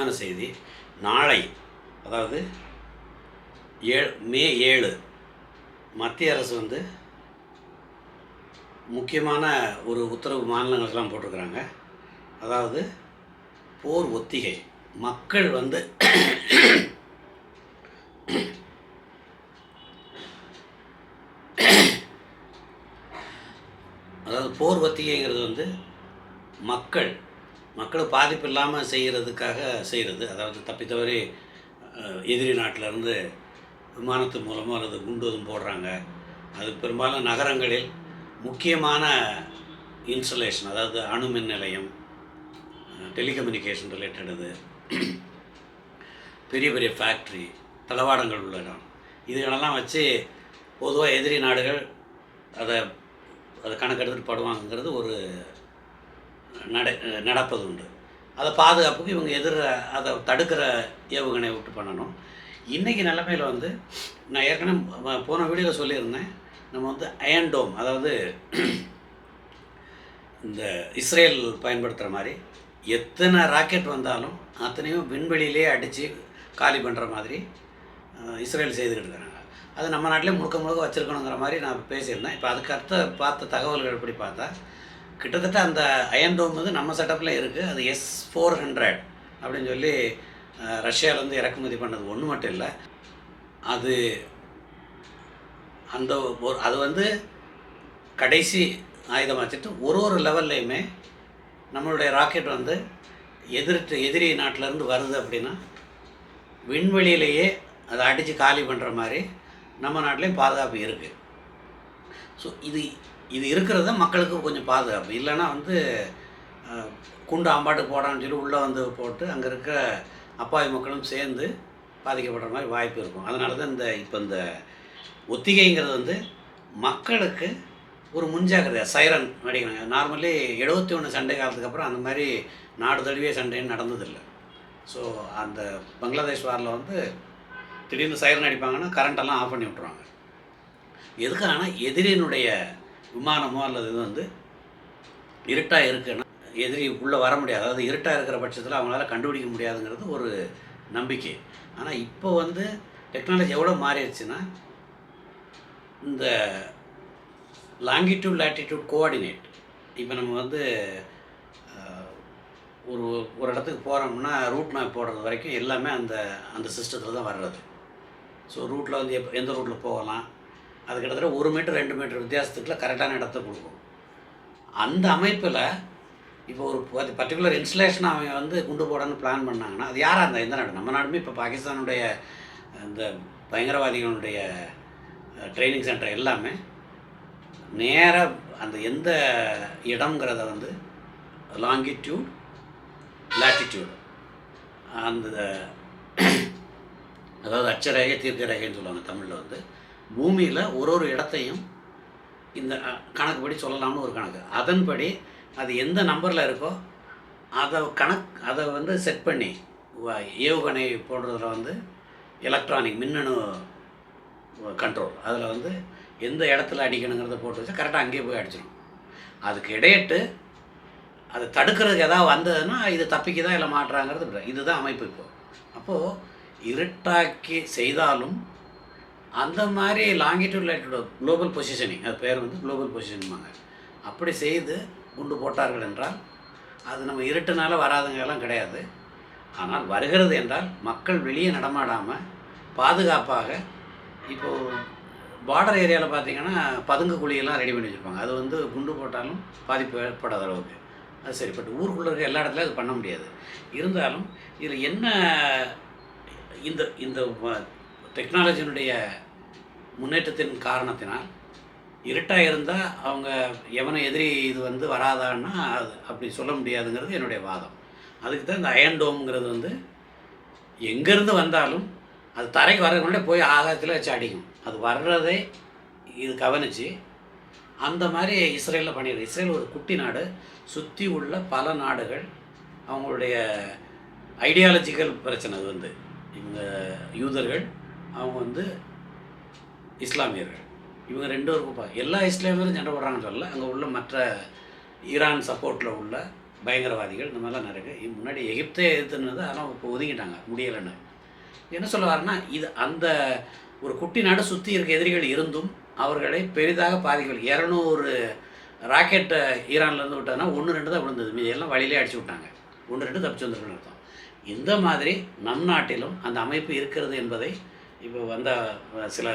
முக்கியமான செய்தி நாளை அதாவது ஏழு மே ஏழு மத்திய அரசு வந்து முக்கியமான ஒரு உத்தரவு மாநிலங்களுக்கெல்லாம் போட்டிருக்கிறாங்க. அதாவது போர் ஒத்திகை. மக்கள் வந்து அதாவது போர் ஒத்திகைங்கிறது வந்து மக்கள் மக்கள் பாதிப்பு இல்லாமல் செய்கிறதுக்காக செய்கிறது அதாவது தப்பி தவறி எதிரி நாட்டிலேருந்து விமானத்து மூலமோ அல்லது குண்டுவதும் போடுறாங்க. அது பெரும்பாலும் நகரங்களில் முக்கியமான இன்சுலேஷன் அதாவது அணு மின் நிலையம் டெலிகம்யூனிகேஷன் ரிலேட்டடு பெரிய பெரிய ஃபேக்ட்ரி தளவாடங்கள் உள்ள இடம். இதுகளெல்லாம் வச்சு பொதுவாக எதிரி நாடுகள் அதை அதை கணக்கெடுத்துட்டு படுவாங்கங்கிறது ஒரு நட நடப்பது உண்டு அதை பாதுகாப்புக்கு இவங்க எதிர அதை தடுக்கிற ஏவுகணை விட்டு பண்ணணும். இன்றைக்கி நிலமையில் வந்து நான் ஏற்கனவே போன வீடியோவில் சொல்லியிருந்தேன். நம்ம வந்து அயன்டோம் அதாவது இந்த இஸ்ரேல் பயன்படுத்துகிற மாதிரி எத்தனை ராக்கெட் வந்தாலும் அத்தனையும் விண்வெளியிலே அடித்து காலி பண்ணுற மாதிரி இஸ்ரேல் செய்துக்கிட்டு இருக்கிறாங்க அது நம்ம நாட்டிலே முழுக்க முழுக்க வச்சுருக்கணுங்கிற மாதிரி நான் பேசியிருந்தேன். இப்போ அதுக்கு அடுத்த பார்த்த தகவல்கள் எப்படி பார்த்தா கிட்டத்தட்ட அந்த அயன் டோம் வந்து நம்ம செட்டப்பில் இருக்குது அது எஸ் ஃபோர் ஹண்ட்ரட் அப்படின்னு சொல்லி ரஷ்யாவிலேருந்து இறக்குமதி பண்ணது ஒன்று மட்டும் இல்லை. அது அந்த ஒரு அது வந்து கடைசி ஆயுதம் வச்சுட்டு ஒரு ஒரு லெவல்லையுமே நம்மளுடைய ராக்கெட் வந்து எதிர்த்து எதிரி நாட்டிலேருந்து வருது அப்படின்னா விண்வெளியிலேயே அதை அடித்து காலி பண்ணுற மாதிரி நம்ம நாட்டிலையும் பாதுகாப்பு இருக்குது ஸோ இது இது இருக்கிறத மக்களுக்கு கொஞ்சம் பாதுகாப்பு. இல்லைன்னா வந்து குண்டு ஆம்பாட்டு போடான்னு சொல்லி உள்ளே வந்து போட்டு அங்கே இருக்கிற அப்பாவி மக்களும் சேர்ந்து பாதிக்கப்படுற மாதிரி வாய்ப்பு இருக்கும். அதனால தான் இந்த இப்போ இந்த ஒத்திகைங்கிறது வந்து மக்களுக்கு ஒரு முன்ஜாகிரதை சைரன் அடிக்கிறாங்க நார்மலி எழுபத்தி ஒன்று சண்டை காலத்துக்கு அப்புறம் அந்த மாதிரி நாடு தழுவிய சண்டைன்னு நடந்ததில்லை. ஸோ அந்த பங்களாதேஷ் வாரில் வந்து திடீர்னு சைரன் அடிப்பாங்கன்னா கரண்டெல்லாம் ஆஃப் பண்ணி விட்ருவாங்க எதுக்கான எதிரினுடைய விமானமோ அல்லது இது வந்து இருட்டாக இருக்குன்னா எதிரி உள்ளே வர முடியாது. அதாவது இருட்டாக இருக்கிற பட்சத்தில் அவங்களால கண்டுபிடிக்க முடியாதுங்கிறது ஒரு நம்பிக்கை. ஆனால் இப்போ வந்து டெக்னாலஜி எவ்வளோ மாறிடுச்சுன்னா இந்த லாங்கிடியூட் லாட்டிடியூட் கோஆர்டினேட் இப்போ நம்ம வந்து ஒரு ஒரு இடத்துக்கு போகிறோம்னா ரூட் மேப் போடுறது வரைக்கும் எல்லாமே அந்த அந்த சிஸ்டத்தில் தான் வர்றது. ஸோ ரூட்டில் வந்து எப் எந்த ரூட்டில் போகலாம்? அது கிட்டத்தட்ட ஒரு மீட்டர் ரெண்டு மீட்டர் வித்தியாசத்துக்குள்ள கரெக்டான இடத்த கொடுக்கும். அந்த அமைப்பில் இப்போ ஒரு பர்டிகுலர் இன்ஸ்டலேஷன் அவன் வந்து குண்டு போடணும்னு பிளான் பண்ணாங்கன்னா அது யாராக இருந்தால் எந்த நாடு நம்ம நாடுமே இப்போ பாகிஸ்தானுடைய இந்த பயங்கரவாதிகளுடைய ட்ரைனிங் சென்டர் எல்லாமே நேராக அந்த எந்த இடம்ங்கிறத வந்து லாங்கிடியூட் லாட்டிடியூடு அந்த அதாவது அச்சரேகை தீர்க்க ரேகைன்னு சொல்லுவாங்க தமிழில் வந்து. பூமியில் ஒரு ஒரு இடத்தையும் இந்த கணக்குப்படி சொல்லலாம்னு ஒரு கணக்கு. அதன்படி அது எந்த நம்பரில் இருக்கோ அதை கணக் அதை வந்து செட் பண்ணி ஏவுகணை போடுறதுல வந்து எலக்ட்ரானிக் மின்னணு கண்ட்ரோல் அதில் வந்து எந்த இடத்துல அடிக்கணுங்கிறத போட்டு வச்சா கரெக்டாக அங்கேயே போய் அடிச்சிடும் அதுக்கு இடையிட்டு அதை தடுக்கிறதுக்கு எதாவது வந்ததுன்னா இது தப்பிக்குதா இல்லை மாட்டுறாங்கிறது இதுதான் அமைப்பு இப்போது அப்போது இருட்டாக்கி செய்தாலும் அந்த மாதிரி லாங்கிடியூட் லைட்டோட குளோபல் பொசிஷனிங் அது பேர் வந்து குளோபல் பொசிஷனிங்பாங்க அப்படி செய்து குண்டு போட்டார்கள் என்றால் அது நம்ம இருட்டுனால வராதுங்கெல்லாம் கிடையாது. ஆனால் வருகிறது என்றால் மக்கள் வெளியே நடமாடாமல் பாதுகாப்பாக இப்போது பார்டர் ஏரியாவில் பார்த்தீங்கன்னா பதுங்கு குழியெல்லாம் ரெடி பண்ணி வச்சுருப்பாங்க. அது வந்து குண்டு போட்டாலும் பாதிப்பு ஏற்படாத அளவுக்கு. அது சரி பட் ஊருக்குள்ளே இருக்க எல்லா இடத்துலையும் அது பண்ண முடியாது. இருந்தாலும் இதில் என்ன இந்த இந்த டெக்னாலஜியினுடைய முன்னேற்றத்தின் காரணத்தினால் இருட்டாக இருந்தால் அவங்க எவனை எதிரி இது வந்து வராதான்னா அது அப்படி சொல்ல முடியாதுங்கிறது என்னுடைய வாதம். அதுக்கு தான் இந்த அயன் டோம்ங்கிறது வந்து எங்கேருந்து வந்தாலும் அது தரைக்கு வர்றதுக்கு முன்னாடி போய் ஆகாயத்தில் வச்சு அடிக்கும். அது வர்றதே இது கவனித்து அந்த மாதிரி இஸ்ரேலில் பண்ணிடுது இஸ்ரேல் ஒரு குட்டி நாடு. சுற்றி உள்ள பல நாடுகள் அவங்களுடைய ஐடியாலஜிக்கல் பிரச்சனை அது வந்து. இந்த யூதர்கள் அவங்க வந்து இஸ்லாமியர்கள். இவங்க ரெண்டு பேரும் எல்லா இஸ்லாமியரும் சண்டை போடுறாங்கன்னு சொல்லல. அங்கே உள்ள மற்ற ஈரான் சப்போர்ட்டில் உள்ள பயங்கரவாதிகள் இந்த மாதிரிலாம் நிறைய முன்னாடி எகிப்தே எதிர்த்துனது ஆனால் இப்போ ஒதுங்கிட்டாங்க முடியலைன்னு. என்ன சொல்ல வரேன்னா இது அந்த ஒரு குட்டி நாடு சுற்றி இருக்க எதிரிகள் இருந்தும் அவர்களை பெரிதாக பாதிக்கவில்லை. இரநூறு ராக்கெட்டை ஈரான்லேருந்து விட்டாங்கன்னா ஒன்று ரெண்டு தான் விழுந்தது. மீதி எல்லாம் வழியிலே அடிச்சு விட்டாங்க. ஒன்று ரெண்டு தப்பிச்சு வந்துருக்குன்னு அர்த்தம். இந்த மாதிரி நம் நாட்டிலும் அந்த அமைப்பு இருக்கிறது என்பதை இப்போ வந்த சில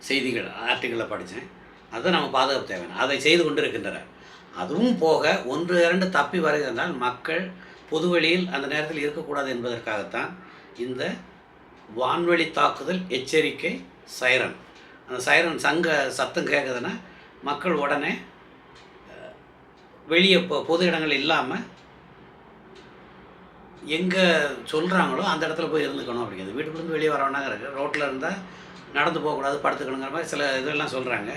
செய்திகள் ஆர்டிகளை படித்தேன் அதை நம்ம பாதுகாப்பு தேவை அதை செய்து கொண்டு இருக்கின்றனர் அதுவும் போக ஒன்று இரண்டு தப்பி வருகிறதால் மக்கள் பொதுவெளியில் அந்த நேரத்தில் இருக்கக்கூடாது என்பதற்காகத்தான் இந்த வான்வெளி தாக்குதல் எச்சரிக்கை சைரன். அந்த சைரன் சங்க சத்தம் கேட்குதுன்னா மக்கள் உடனே வெளியே பொது இடங்கள் இல்லாமல் எங்கே சொல்கிறாங்களோ அந்த இடத்துல போய் இருந்துக்கணும் அப்படிங்கிறது. வீட்டுக்குள்ளேருந்து வெளியே வரவனாங்க இருக்குது ரோட்டில் இருந்தால் நடந்து போகக்கூடாது படுத்துக்கணுங்கிற மாதிரி சில இதெல்லாம் சொல்கிறாங்க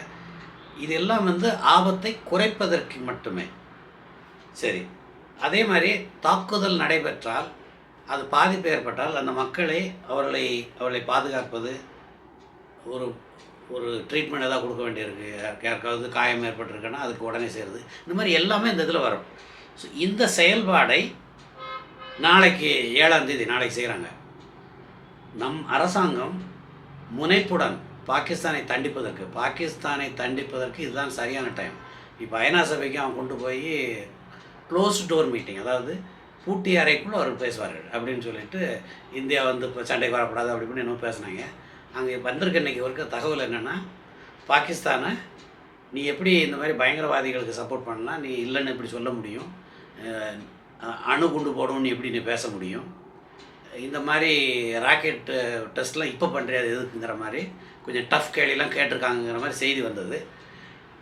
இதெல்லாம் வந்து ஆபத்தை குறைப்பதற்கு மட்டுமே. சரி. அதே மாதிரி தாக்குதல் நடைபெற்றால் அது பாதிப்பு ஏற்பட்டால் அந்த மக்களை அவர்களை அவர்களை பாதுகாப்பது ஒரு ஒரு ட்ரீட்மெண்ட் ஏதாவது கொடுக்க வேண்டியிருக்கு. யாருக்காவது காயம் ஏற்பட்டிருக்குன்னா அதுக்கு உடனே செய்கிறது இந்த மாதிரி எல்லாமே இந்த இதில் வரும். ஸோ இந்த செயல்பாடை நாளைக்கு ஏழாம் தேதி நாளைக்கு செய்கிறாங்க நம் அரசாங்கம் முனைப்புடன் பாகிஸ்தானை தண்டிப்பதற்கு பாகிஸ்தானை தண்டிப்பதற்கு இதுதான் சரியான டைம் இப்போ ஐநா சபைக்கு அவன் கொண்டு போய் க்ளோஸ் டோர் மீட்டிங் அதாவது பூட்டி அறைக்குள்ளே அவர் பேசுவார்கள் அப்படின்னு சொல்லிட்டு இந்தியா வந்து இப்போ சண்டைக்கு வரக்கூடாது அப்படின்னு இன்னும் பேசினாங்க பேசுனாங்க. அங்கே வந்திருக்க இன்னைக்கு இருக்க தகவல் என்னென்னா பாகிஸ்தானை நீ எப்படி இந்த மாதிரி பயங்கரவாதிகளுக்கு சப்போர்ட் பண்ணலாம் நீ இல்லைன்னு இப்படி சொல்ல முடியும்? அணு குண்டு போடணும்னு எப்படி நீ பேச முடியும்? இந்த மாதிரி ராக்கெட் டெஸ்ட்லாம் இப்போ பண்ணுறது எதுக்குங்கிற மாதிரி கொஞ்சம் டஃப் கேள்விலாம் கேட்டிருக்காங்கங்கிற மாதிரி செய்தி வந்தது.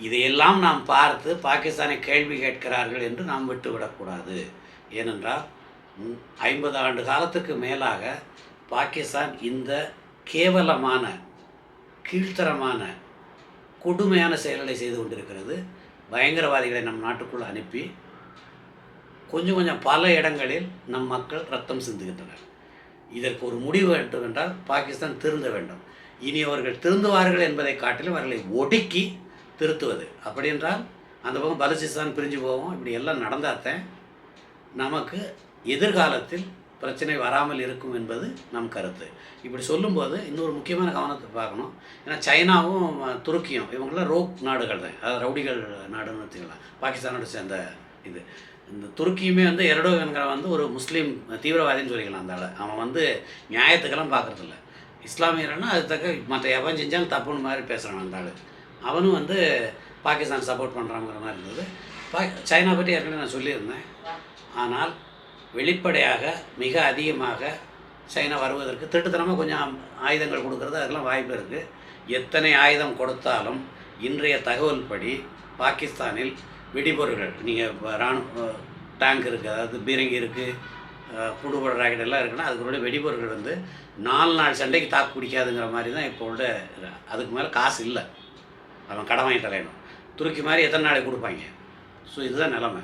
இதையெல்லாம் நாம் பார்த்து பாகிஸ்தானை கேள்வி கேட்கிறார்கள் என்று நாம் விட்டுவிடக்கூடாது. ஏனென்றால் ஐம்பது ஆண்டு காலத்துக்கு மேலாக பாகிஸ்தான் இந்த கேவலமான கீழ்த்தரமான கொடுமையான செயல்களை செய்து கொண்டிருக்கிறது. பயங்கரவாதிகளை நம் நாட்டுக்குள் அனுப்பி கொஞ்சம் கொஞ்சம் பல இடங்களில் நம் மக்கள் ரத்தம் சிந்துகின்றனர். இதற்கு ஒரு முடிவு வேண்டும் என்றால் பாகிஸ்தான் திருந்த வேண்டும். இனி அவர்கள் திருந்துவார்கள் என்பதை காட்டிலும் அவர்களை ஒடுக்கி திருத்துவது. அப்படி என்றால் அந்த பக்கம் பலுச்சிஸ்தான் பிரிஞ்சு போவோம். இப்படி எல்லாம் நடந்தாத்தான் நமக்கு எதிர்காலத்தில் பிரச்சனை வராமல் இருக்கும் என்பது நம் கருத்து. இப்படி சொல்லும்போது இன்னொரு முக்கியமான கவனத்தை பார்க்கணும். ஏன்னா சைனாவும் துருக்கியும் இவங்களாம் ரோக் நாடுகள் தான். அதாவது ரவுடிகள் நாடுன்னு வச்சுக்கலாம். பாகிஸ்தானோட சேர்ந்த இது. இந்த துருக்கியுமே வந்து எரடோகன்கிற வந்து ஒரு முஸ்லீம் தீவிரவாதின்னு சொல்லிக்கலாம் அந்த ஆளை. அவன் வந்து நியாயத்துக்கெல்லாம் பார்க்குறதில்ல. இஸ்லாமியர்னா அது தக்க மற்ற எவன் செஞ்சாலும் தப்புன்னு மாதிரி பேசுகிறான் அந்த ஆள். அவனும் வந்து பாகிஸ்தான் சப்போர்ட் பண்ணுறாங்கிற மாதிரி இருந்தது. பா சைனா பற்றி ஏற்கனவே நான் சொல்லியிருந்தேன். ஆனால் வெளிப்படையாக மிக அதிகமாக சைனா வருவதற்கு திட்டுத்தனமாக கொஞ்சம் ஆயுதங்கள் கொடுக்கறது அதெல்லாம் வாய்ப்பு இருக்குது எத்தனை ஆயுதம் கொடுத்தாலும் இன்றைய தகவல் படி பாகிஸ்தானில் வெடிபொருட்கள் நீங்கள் ராணுவ டேங்க் இருக்குது அதாவது பீரங்கி இருக்குது புடுபட ராக்கெட் எல்லாம் இருக்குன்னா அதுக்குள்ள வெடிபொருட்கள் வந்து நாலு நாள் சண்டைக்கு தாக்கு பிடிக்காதுங்கிற மாதிரி தான் இப்போ உள்ள அதுக்கு மேலே காசு இல்லை. அவன் கடன் வாங்கி தலையணும் துருக்கி மாதிரி எத்தனை நாளைக்கு கொடுப்பாங்க? ஸோ இதுதான் நிலமை.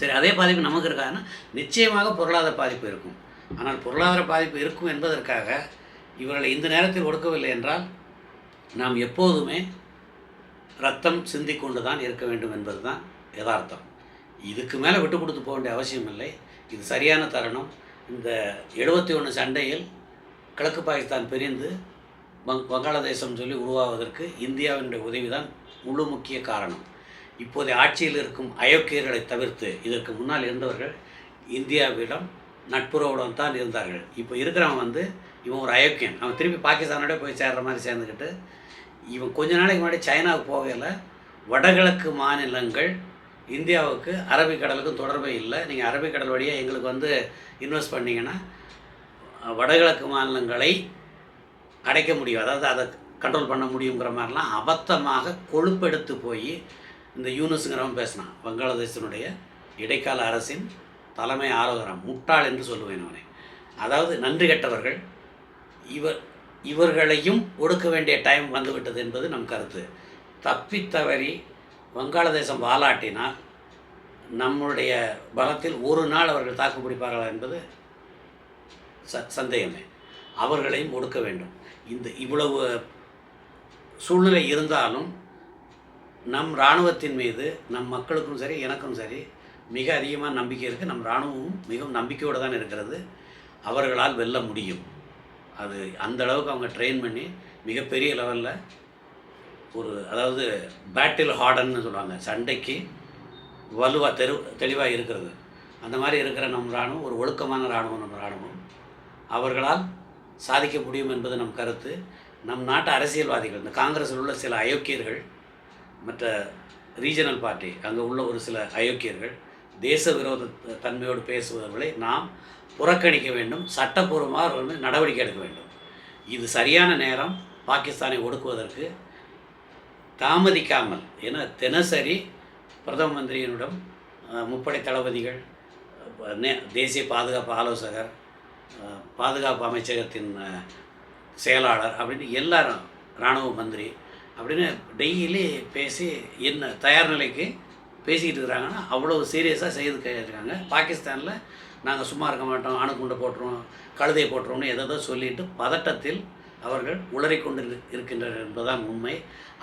சரி அதே பாதிப்பு நமக்கு இருக்காதுன்னா நிச்சயமாக பொருளாதார பாதிப்பு இருக்கும். ஆனால் பொருளாதார பாதிப்பு இருக்கும் என்பதற்காக இவர்களை இந்த நேரத்தில் ஒடுக்கவில்லை என்றால் நாம் எப்போதுமே ரத்தம் சிந்திக்கொண்டு தான் இருக்க வேண்டும் என்பது தான் யதார்த்தம். இதுக்கு மேலே விட்டு கொடுத்து போக வேண்டிய அவசியம் இல்லை. இது சரியான தருணம். இந்த எழுபத்தி ஒன்று சண்டையில் கிழக்கு பாகிஸ்தான் பிரிந்து பங் வங்காளதேசம் சொல்லி உருவாவதற்கு இந்தியாவினுடைய உதவிதான் முழு முக்கிய காரணம். இப்போதைய ஆட்சியில் இருக்கும் அயோக்கியர்களை தவிர்த்து இதற்கு முன்னால் இருந்தவர்கள் இந்தியாவிடம் நட்புறவுடன் தான் இருந்தார்கள். இப்போ இருக்கிறவன் வந்து இவன் ஒரு அயோக்கியன். அவன் திருப்பி பாகிஸ்தானோட போய் சேர்ற மாதிரி சேர்ந்துக்கிட்டு இவன் கொஞ்ச நாளைக்கு முன்னாடி சைனாவுக்கு போகையில் வடகிழக்கு மாநிலங்கள் இந்தியாவுக்கு அரபிக்கடலுக்கும் தொடர்பே இல்லை. நீங்கள் அரபிக்கடல் வழியாக எங்களுக்கு வந்து இன்வெஸ்ட் பண்ணீங்கன்னா வடகிழக்கு மாநிலங்களை அடைக்க முடியும். அதாவது அதை கண்ட்ரோல் பண்ண முடியுங்கிற மாதிரிலாம் அபத்தமாக கொழுப்பெடுத்து போய் இந்த யூனிஸுங்கிறவன் பேசினான். வங்காளதேசத்தினுடைய இடைக்கால அரசின் தலைமை ஆலோசனை முட்டாள் என்று சொல்லுவேன் அவனை. அதாவது நன்றி கெட்டவர்கள் இவர் இவர்களையும் ஒடுக்க வேண்டிய டைம் வந்துவிட்டது என்பது நம் கருத்து. தப்பித்தவறி வங்காளதேசம் வாலாட்டினால் நம்முடைய பலத்தில் ஒரு நாள் அவர்கள் தாக்கு பிடிப்பார்களா என்பது ச சந்தேகமே. அவர்களையும் ஒடுக்க வேண்டும். இந்த இவ்வளவு சூழ்நிலை இருந்தாலும் நம் இராணுவத்தின் மீது நம் மக்களுக்கும் சரி எனக்கும் சரி மிக அதிகமாக நம்பிக்கை இருக்குது நம் இராணுவமும் மிகவும் நம்பிக்கையோடு தான் இருக்கிறது. அவர்களால் வெல்ல முடியும். அது அந்த அளவுக்கு அவங்க ட்ரெயின் பண்ணி மிகப்பெரிய லெவலில் ஒரு அதாவது பேட்டில் ஹார்டன்னு சொல்லுவாங்க. சண்டைக்கு வலுவாக தெரு தெளிவாக இருக்கிறது. அந்த மாதிரி இருக்கிற நம் இராணுவம் ஒரு ஒழுக்கமான இராணுவம் நம்ம இராணுவம் அவர்களால் சாதிக்க முடியும் என்பது நம் கருத்து. நம் நாட்டு அரசியல்வாதிகள் இந்த காங்கிரஸில் உள்ள சில அயோக்கியர்கள் மற்ற ரீஜனல் பார்ட்டி அங்கே உள்ள ஒரு சில அயோக்கியர்கள் தேச விரோத தன்மையோடு பேசுபவர்களை நாம் புறக்கணிக்க வேண்டும் சட்டப்பூர்வமாக வந்து நடவடிக்கை எடுக்க வேண்டும். இது சரியான நேரம் பாகிஸ்தானை ஒடுக்குவதற்கு தாமதிக்காமல் ஏன்னா தினசரி பிரதம மந்திரியினிடம் முப்படை தளபதிகள் நே- தேசிய பாதுகாப்பு ஆலோசகர் பாதுகாப்பு அமைச்சகத்தின் செயலாளர் அப்படின்னு எல்லாரும் இராணுவ மந்திரி அப்படின்னு டெய்லி பேசி என்ன தயார் நிலைக்கு பேசிக்கிட்டு இருக்கிறாங்கன்னா அவ்வளோ சீரியஸாக செய்து இருக்காங்க பாகிஸ்தானில் நாங்கள் சும்மா இருக்க மாட்டோம் அணுகுண்டை போட்டுருவோம் கழுதையை போட்டுருவோம்னு எதோ சொல்லிட்டு பதட்டத்தில் அவர்கள் உளறிக் கொண்டு இருக்கின்றனர் என்பதுதான் உண்மை.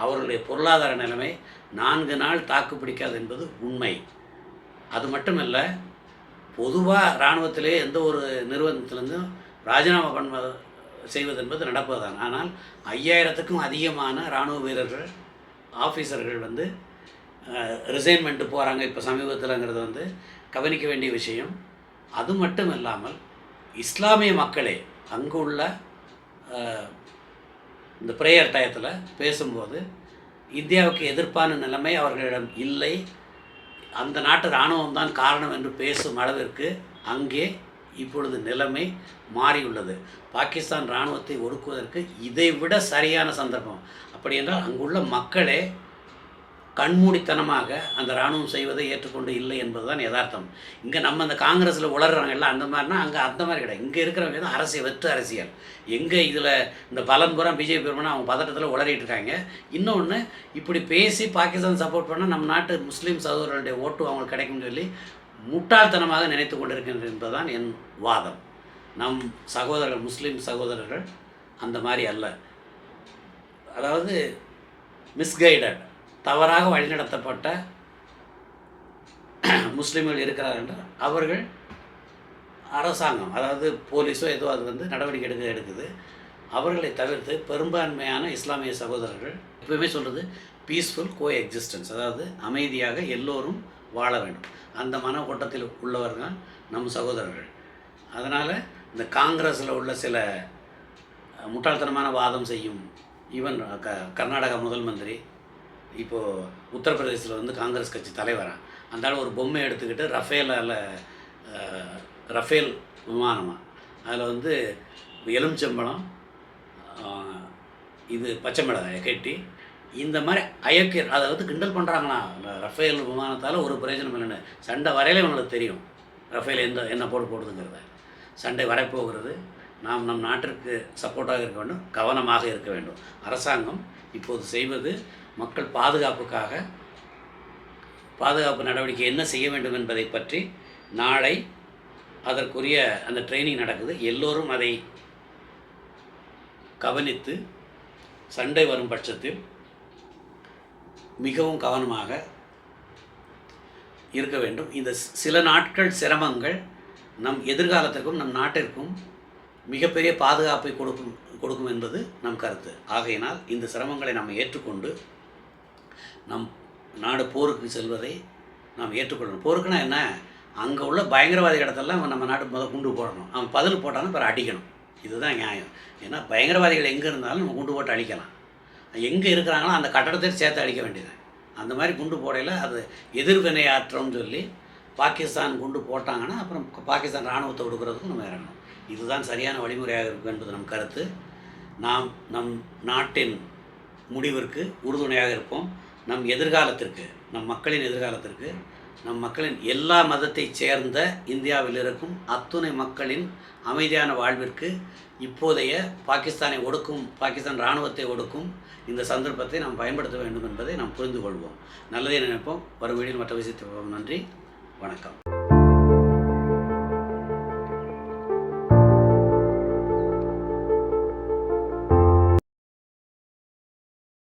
அவர்களுடைய பொருளாதார நிலைமை நான்கு நாள் தாக்கு பிடிக்காது என்பது உண்மை. அது மட்டுமல்ல பொதுவாக இராணுவத்திலே எந்த ஒரு நிறுவனத்திலிருந்தும் ராஜினாமா பண்ண செய்வது என்பது நடப்பதுதான். ஆனால் ஐயாயிரத்துக்கும் அதிகமான இராணுவ வீரர்கள் ஆஃபீஸர்கள் வந்து ரிசைன்மெண்ட்டு போகிறாங்க இப்போ சமீபத்தில்ங்கிறது வந்து கவனிக்க வேண்டிய விஷயம் அது மட்டும் இல்லாமல் இஸ்லாமிய மக்களே அங்கு உள்ள இந்த ப்ரேயர் டயத்தில் பேசும்போது இந்தியாவுக்கு எதிர்ப்பான நிலைமை அவர்களிடம் இல்லை. அந்த நாட்டு இராணுவம் தான் காரணம் என்று பேசும் அளவிற்கு அங்கே இப்பொழுது நிலைமை மாறியுள்ளது. பாகிஸ்தான் இராணுவத்தை ஒடுக்குவதற்கு இதைவிட சரியான சந்தர்ப்பம். அப்படி என்றால் அங்குள்ள மக்களே கண்மூடித்தனமாக அந்த இராணுவம் செய்வதை ஏற்றுக்கொண்டு இல்லை என்பது தான் யதார்த்தம். இங்கே நம்ம அந்த காங்கிரஸில் உளர்றாங்கல்ல அந்த மாதிரினா அங்கே அந்த மாதிரி கிடையாது. இங்கே இருக்கிறவங்க தான் அரசியல் வெற்று அரசியல். எங்கே இதில் இந்த பலன் புறம் பிஜேபி பெருமனா அவங்க பதட்டத்தில் உளறிட்டு இருக்காங்க. இன்னொன்று இப்படி பேசி பாகிஸ்தான் சப்போர்ட் பண்ணால் நம்ம நாட்டு முஸ்லீம் சகோதரர்களுடைய ஓட்டு அவங்களுக்கு கிடைக்கும்னு சொல்லி முட்டாள்தனமாக நினைத்து கொண்டிருக்கின்றனர் என்பதுதான் என் வாதம். நம் சகோதரர்கள் முஸ்லீம் சகோதரர்கள் அந்த மாதிரி அல்ல. அதாவது மிஸ்கைடட் தவறாக வழிநடத்தப்பட்ட முஸ்லீம்கள் இருக்கிறார்கள் என்றால் அவர்கள் அரசாங்கம் அதாவது போலீஸோ ஏதோ அது வந்து நடவடிக்கை எடுக்க எடுக்குது. அவர்களை தவிர்த்து பெரும்பான்மையான இஸ்லாமிய சகோதரர்கள் எப்பவுமே சொல்கிறது பீஸ்ஃபுல் கோ எக்ஸிஸ்டன்ஸ் அதாவது அமைதியாக எல்லோரும் வாழ வேண்டும். அந்த மன ஓட்டத்தில் உள்ளவர்கள் நம் சகோதரர்கள். அதனால் இந்த காங்கிரஸில் உள்ள சில முட்டாள்தனமான வாதம் செய்யும் ஈவன் க கர்நாடகா முதல் மந்திரி இப்போது உத்தரப்பிரதேசத்தில் வந்து காங்கிரஸ் கட்சி தலைவராக அந்த ஒரு பொம்மை எடுத்துக்கிட்டு ரஃபேலால் ரஃபேல் விமானமாக அதில் வந்து எலுமிச்சம்பழம் இது பச்சை மிளகாயை கட்டி இந்த மாதிரி அயோக்கியர் அதை வந்து கிண்டல் பண்ணுறாங்களா ரஃபேல் விமானத்தால் ஒரு பிரயோஜனம் இல்லைன்னு. சண்டை வரையில இவங்களுக்கு தெரியும். ரஃபேல் எந்த என்ன போட்டு போடுதுங்கிறத. சண்டை வரப்போகிறது நாம் நம் நாட்டிற்கு சப்போர்ட்டாக இருக்க வேண்டும். கவனமாக இருக்க வேண்டும். அரசாங்கம் இப்போது செய்வது மக்கள் பாதுகாப்புக்காக பாதுகாப்பு நடவடிக்கை என்ன செய்ய வேண்டும் என்பதை பற்றி நாளை அதற்குரிய அந்த ட்ரைனிங் நடக்குது. எல்லோரும் அதை கவனித்து சண்டை வரும் பட்சத்தில் மிகவும் கவனமாக இருக்க வேண்டும். இந்த சில நாட்கள் சிரமங்கள் நம் எதிர்காலத்திற்கும் நம் நாட்டிற்கும் மிகப்பெரிய பாதுகாப்பை கொடுக்கும் கொடுக்கும் என்பது நம் கருத்து. ஆகையினால் இந்த சிரமங்களை நாம் ஏற்றுக்கொண்டு நம் நாடு போருக்கு செல்வதை நாம் ஏற்றுக்கொள்ளணும். போருக்குன்னா என்ன? அங்கே உள்ள பயங்கரவாதி இடத்தெல்லாம் நம்ம நாட்டு முதல் குண்டு போடணும். அவன் பதில் போட்டாலும் பிறகு அடிக்கணும். இதுதான் நியாயம். ஏன்னா பயங்கரவாதிகள் எங்கே இருந்தாலும் நம்ம குண்டு போட்டு அழிக்கலாம். எங்கே இருக்கிறாங்களோ அந்த கட்டடத்தை சேர்த்து அழிக்க வேண்டியது. அந்த மாதிரி குண்டு போடையில் அது எதிர்வினையாற்றோம்னு சொல்லி பாகிஸ்தான் குண்டு போட்டாங்கன்னா அப்புறம் பாகிஸ்தான் இராணுவத்தை கொடுக்கறதுக்கும் நம்ம இறங்கணும். இதுதான் சரியான வழிமுறையாக இருக்கும் என்பது நம் கருத்து. நாம் நம் நாட்டின் முடிவிற்கு உறுதுணையாக இருப்போம். நம் எதிர்காலத்திற்கு நம் மக்களின் எதிர்காலத்திற்கு நம் மக்களின் எல்லா மதத்தைச் சேர்ந்த இந்தியாவில் இருக்கும் அத்துணை மக்களின் அமைதியான வாழ்விற்கு இப்போதைய பாகிஸ்தானை ஒடுக்கும் பாகிஸ்தான் இராணுவத்தை ஒடுக்கும் இந்த சந்தர்ப்பத்தை நாம் பயன்படுத்த வேண்டும் என்பதை நாம் புரிந்து கொள்வோம் நல்லதே நினைப்போம். வரும் வீடியோவில் மற்ற விஷயத்தை நன்றி. வணக்கம்.